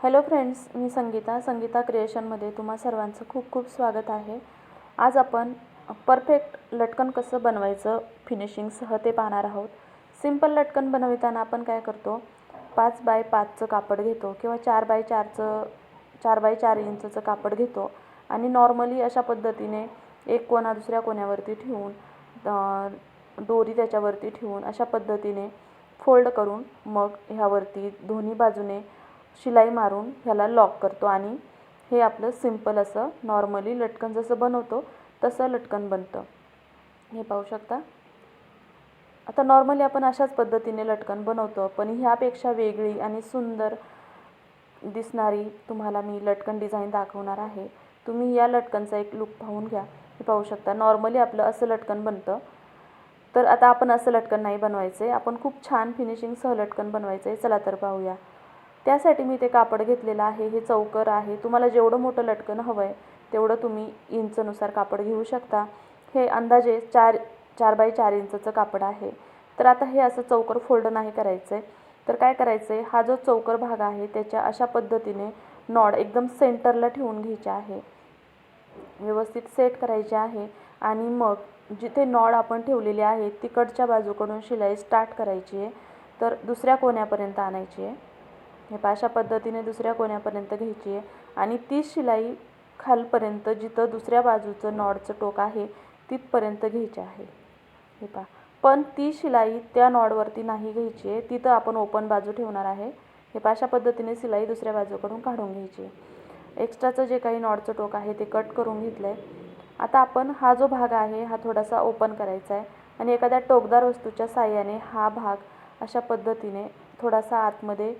Hello friends मी संगीता संगीता क्रिएशनमध्ये तुम्हा सर्वांचं खूप खूप स्वागत आहे. आज आपण परफेक्ट लटकन कसं बनवायचं फिनिशिंगसह ते पाहणार आहोत. सिंपल लटकन बनविताना आपण काय करतो? पाच बाय पाचचं कापड घेतो किंवा चार बाय चारचं चार बाय चार इंचचं कापड घेतो आणि नॉर्मली अशा पद्धतीने एक कोणा दुसऱ्या कोण्यावरती ठेवून दोरी त्याच्यावरती ठेवून अशा पद्धतीने फोल्ड करून मग ह्यावरती दोन्ही बाजूने शिलाई मारून ह्याला लॉक करतो आणि हे आपलं सिंपल असं नॉर्मली लटकन जसं बनवतो तसं लटकन बनतं. हे पाहू शकता? आता नॉर्मली आपण अशाच पद्धतीने लटकन बनवतो पण ह्यापेक्षा वेगळी आणि सुंदर दिसणारी तुम्हाला मी लटकन डिझाईन दाखवणार आहे. तुम्ही या लटकनचा एक लुक पाहून घ्या. हे पाहू शकता नॉर्मली आपलं असं लटकन बनतं. तर आता आपण असं लटकन नाही बनवायचं आहे आपण खूप छान फिनिशिंगसह लटकन बनवायचं आहे चला तर पाहूया. त्यासाठी मी ते कापड घेतलेलं आहे हे चौकर आहे. तुम्हाला जेवढं मोठं लटकन हवं आहे तेवढं तुम्ही इंचनुसार कापड घेऊ शकता. हे अंदाजे चार चार बाय चार इंचचं कापड आहे. तर आता हे असं चौकर फोल्ड नाही करायचं आहे तर काय करायचं आहे हा जो चौकर भाग आहे त्याच्या अशा पद्धतीने नॉड एकदम सेंटरला ठेवून घ्यायचे आहे. व्यवस्थित सेट करायचे आहे आणि मग जिथे नॉड आपण ठेवलेली आहे तिकडच्या बाजूकडून शिलाई स्टार्ट करायची आहे. तर दुसऱ्या कोण्यापर्यंत आणायची आहे. हे अशा पद्धतीने दुसऱ्या कोण्यापर्यंत घ्यायची आहे. आणि ती शिलाई खालपर्यंत जिथं दुसऱ्या बाजूचं नॉडचं टोक आहे तिथपर्यंत घ्यायची आहे. हे पहा. पण ती शिलाई त्या नॉडवरती नाही घ्यायची आहे. तिथं आपण ओपन बाजू ठेवणार आहे. हे पहा अशा पद्धतीने शिलाई दुसऱ्या बाजूकडून काढून घ्यायची आहे. एक्स्ट्राचं जे काही नॉडचं टोक आहे ते कट करून घेतलं आहे आता आपण हा जो भाग आहे हा थोडासा ओपन करायचा आहे. आणि एखाद्या टोकदार वस्तूच्या साह्याने हा भाग अशा पद्धतीने थोडासा आतमध्ये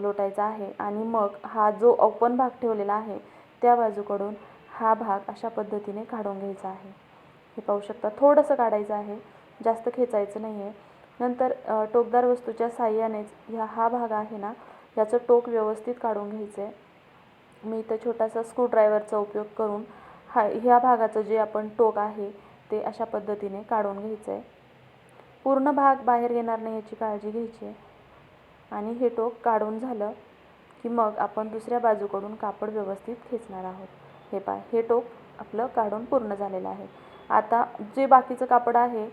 लोटायचा आहे. आणि मग हा जो ओपन भाग ठेवलेला आहे त्या बाजूकडून हा भाग अशा पद्धतीने काढून घ्यायचा आहे. हे पाहू शकता थोडंसं काढायचं आहे. जास्त खेचायचं नाही आहे नंतर टोकदार वस्तूच्या साह्यानेच ह्या हा भाग आहे ना ह्याचं टोक व्यवस्थित काढून घ्यायचं आहे. मी इथं छोटासा स्क्रूड्रायव्हरचा उपयोग करून हा ह्या भागाचं जे आपण टोक आहे ते अशा पद्धतीने काढून घ्यायचं आहे. पूर्ण भाग बाहेर येणार नाही याची काळजी घ्यायची आहे. आणि हे टोक काढून झालं की मग आपण दुसऱ्या बाजूकडून कापड व्यवस्थित खेचणार आहोत. हे पा हे टोक आपलं काढून पूर्ण झालेलं आहे. आता जे बाकीचं कापड आहे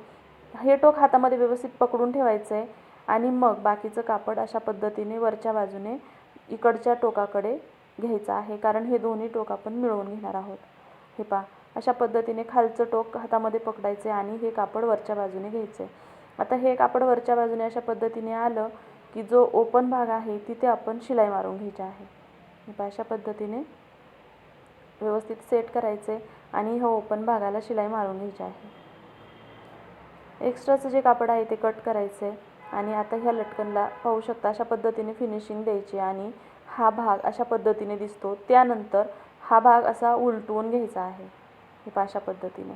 हे टोक हातामध्ये व्यवस्थित पकडून ठेवायचं आहे आणि मग बाकीचं कापड अशा पद्धतीने वरच्या बाजूने इकडच्या टोकाकडे घ्यायचं आहे कारण हे दोन्ही टोक आपण मिळवून घेणार आहोत. हे पा अशा पद्धतीने खालचं टोक हातामध्ये पकडायचे आणि हे कापड वरच्या बाजूने घ्यायचं आहे आता हे कापड वरच्या बाजूने अशा पद्धतीने आलं की जो ओपन भाग आहे तिथे आपण शिलाई मारून घ्यायची आहे. अशा पद्धतीने व्यवस्थित सेट करायचे आणि हो ओपन भागाला शिलाई मारून घ्यायची आहे. एक्स्ट्राचं जे कापड आहे ते कट करायचे आणि आता ह्या लटकनला पाहू शकता अशा पद्धतीने फिनिशिंग द्यायची आणि हा भाग अशा पद्धतीने दिसतो. त्यानंतर हा भाग असा उलटवून घ्यायचा आहे. हे अशा पद्धतीने.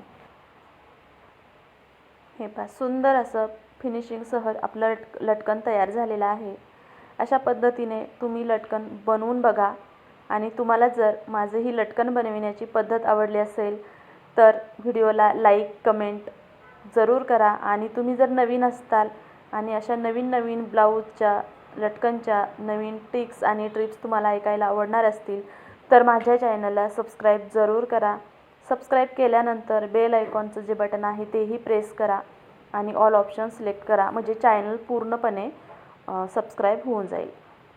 हे पहा सुंदर असं फिनिशिंगसह आपलं लट लटकन तयार झालेलं आहे. अशा पद्धतीने तुम्ही लटकन बनवून बघा आणि तुम्हाला जर माझं ही लटकन बनविण्याची पद्धत आवडली असेल तर व्हिडिओला लाईक कमेंट जरूर करा आणि तुम्ही जर नवीन असताल आणि अशा नवीन नवीन ब्लाऊजच्या लटकनच्या नवीन टिक्स आणि ट्रिप्स तुम्हाला ऐकायला आवडणार असतील तर माझ्या चॅनलला सबस्क्राईब जरूर करा. सबस्क्राईब केल्यानंतर बेल आयकॉनचं जे बटन आहे तेही प्रेस करा आणि ऑल ऑप्शन सिलेक्ट करा. म्हणजे चॅनल पूर्णपणे सबस्क्राईब होऊन जाईल.